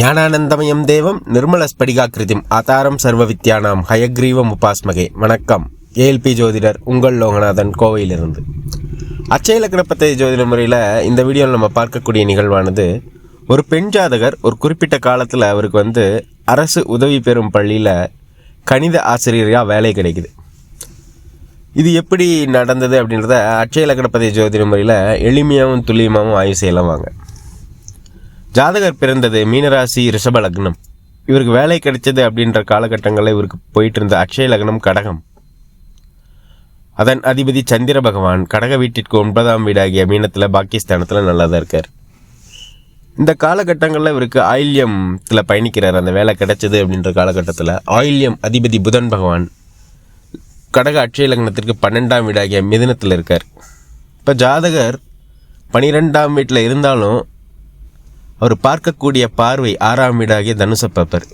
ஞானானந்தமயம் தேவம் நிர்மலஸ்படிகாக்கிருதிம் ஆதாரம் சர்வ வித்யானாம் ஹயக்ரீவம் உபாஸ்மகே. வணக்கம். ஏஎல்பி ஜோதிடர் உங்கள் லோகநாதன் கோவையிலிருந்து. அச்சய இலக்கணப்பத்தை ஜோதிட முறையில் இந்த வீடியோவில் நம்ம பார்க்கக்கூடிய நிகழ்வானது ஒரு பெண் ஜாதகர் ஒரு குறிப்பிட்ட காலத்தில் அவருக்கு வந்து அரசு உதவி பெறும் பள்ளியில் கணித ஆசிரியராக வேலை கிடைக்குது. இது எப்படி நடந்தது அப்படின்றத அட்சய இலக்கணப்பதி ஜோதிட முறையில் எளிமையாகவும் துல்லியமாகவும் ஆய்வு செய்யலாம் வாங்க. ஜாதகர் பிறந்தது மீனராசி ரிஷப லக்னம். இவருக்கு வேலை கிடைச்சது அப்படின்ற காலகட்டங்களில் இவருக்கு போயிட்டு இருந்த அக்ஷய லக்னம் கடகம். அதன் அதிபதி சந்திர பகவான் கடக வீட்டிற்கு ஒன்பதாம் வீடாகிய மீனத்தில் பாகிஸ்தானத்தில் நல்லா தான் இருக்கார். இந்த காலகட்டங்களில் இவருக்கு ஆயில்யத்தில் பயணிக்கிறார். அந்த வேலை கிடைச்சது அப்படின்ற காலகட்டத்தில் ஆயில்யம் அதிபதி புதன் பகவான் கடக அட்சய லக்னத்திற்கு பன்னெண்டாம் வீடாகிய மிதனத்தில் இருக்கார். இப்போ ஜாதகர் பனிரெண்டாம் வீட்டில் இருந்தாலும் அவர் பார்க்கக்கூடிய பார்வை ஆறாம் வீடாகிய தனுச பார்ப்பார்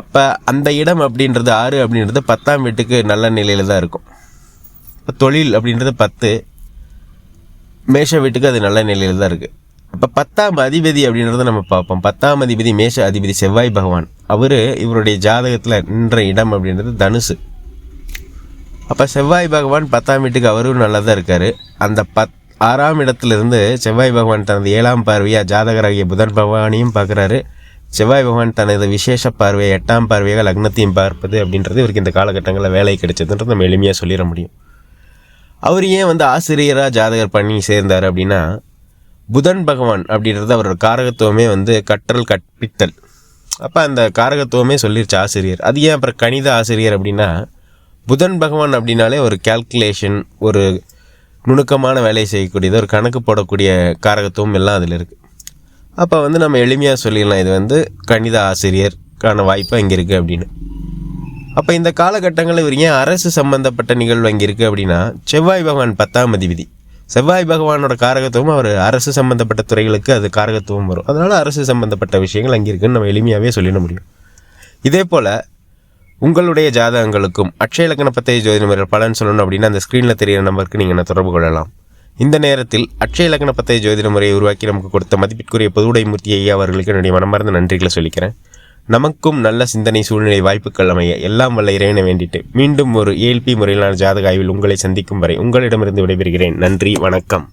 அப்போ அந்த இடம் அப்படின்றது ஆறு அப்படின்றது பத்தாம் வீட்டுக்கு நல்ல நிலையில் தான் இருக்கும். இப்போ தொழில் அப்படின்றது பத்து. மேஷ வீட்டுக்கு அது நல்ல நிலையில் தான் இருக்குது அப்போ பத்தாம் அதிபதி அப்படின்றத நம்ம பார்ப்போம். பத்தாம் அதிபதி மேஷ அதிபதி செவ்வாய் பகவான். அவர் இவருடைய ஜாதகத்தில் நின்ற இடம் அப்படின்றது தனுசு. அப்போ செவ்வாய் பகவான் பத்தாம் வீட்டுக்கு அவரும் நல்லா தான் இருக்கார். அந்த பத் ஆறாம் இடத்துலேருந்து செவ்வாய் பகவான் தனது ஏழாம் பார்வையாக ஜாதகராகிய புதன் பகவானையும் பார்க்குறாரு. செவ்வாய் பகவான் தனது விசேஷ பார்வையை எட்டாம் பார்வையாக லக்னத்தையும் பார்ப்பது அப்படின்றது இவருக்கு இந்த காலகட்டங்களில் வேலை கிடைச்சதுன்றது நம்ம எளிமையாக சொல்லிட முடியும். அவர் ஏன் வந்து ஆசிரியராக ஜாதகர் பண்ணி சேர்ந்தார் அப்படின்னா புதன் பகவான் அப்படின்றது அவரோட காரகத்துவமே வந்து கற்றல் கற்பித்தல். அப்போ அந்த காரகத்துவமே சொல்லிருச்சு ஆசிரியர். அது ஏன் அப்புறம் கணித ஆசிரியர் அப்படின்னா புதன் பகவான் அப்படின்னாலே ஒரு கால்குலேஷன் ஒரு நுணுக்கமான வேலையை செய்யக்கூடியது ஒரு கணக்கு போடக்கூடிய காரகத்துவம் எல்லாம் அதில் இருக்குது அப்போ வந்து நம்ம எளிமையாக சொல்லிடலாம் இது வந்து கணித ஆசிரியருக்கான வாய்ப்பு அங்கே இருக்குது அப்படின்னு. அப்போ இந்த காலகட்டங்களில் இவர் ஏன் அரசு சம்பந்தப்பட்ட நிகழ்வு அங்கே இருக்குது அப்படின்னா செவ்வாய் பகவான் பத்தாம் அதிபதி. செவ்வாய் பகவானோட காரகத்துவம் அவர் அரசு சம்பந்தப்பட்ட துறைகளுக்கு அது காரகத்துவம் வரும். அதனால் அரசு சம்பந்தப்பட்ட விஷயங்கள் அங்கே இருக்குன்னு நம்ம எளிமையாகவே சொல்லிட முடியும். இதே போல் உங்களுடைய ஜாதகங்களுக்கும் அக்ஷய லக்ன பத்தை ஜோதி முறையில் பலன் சொல்லணும் அப்படின்னா அந்த ஸ்க்ரீனில் தெரியிற நம்பருக்கு நீங்கள் என்ன தொடர்பு கொள்ளலாம். இந்த நேரத்தில் அக்ஷய லக்ன பத்தை ஜோதிட முறையை உருவாக்கி நமக்கு கொடுத்த மதிப்பிற்குரிய பொதுவுடைமூர்த்தி ஐயா அவர்களுக்கு என்னுடைய மனமார்ந்த நன்றிகளை சொல்லிக்கிறேன். நமக்கும் நல்ல சிந்தனை சூழ்நிலை வாய்ப்புகள் அமைய எல்லாம் வல்ல இறைவனை வேண்டிட்டு மீண்டும் ஒரு ஏல்பி முறையிலான ஜாதக ஆய்வில் உங்களை சந்திக்கும் வரை உங்களிடமிருந்து விடைபெறுகிறேன். நன்றி வணக்கம்.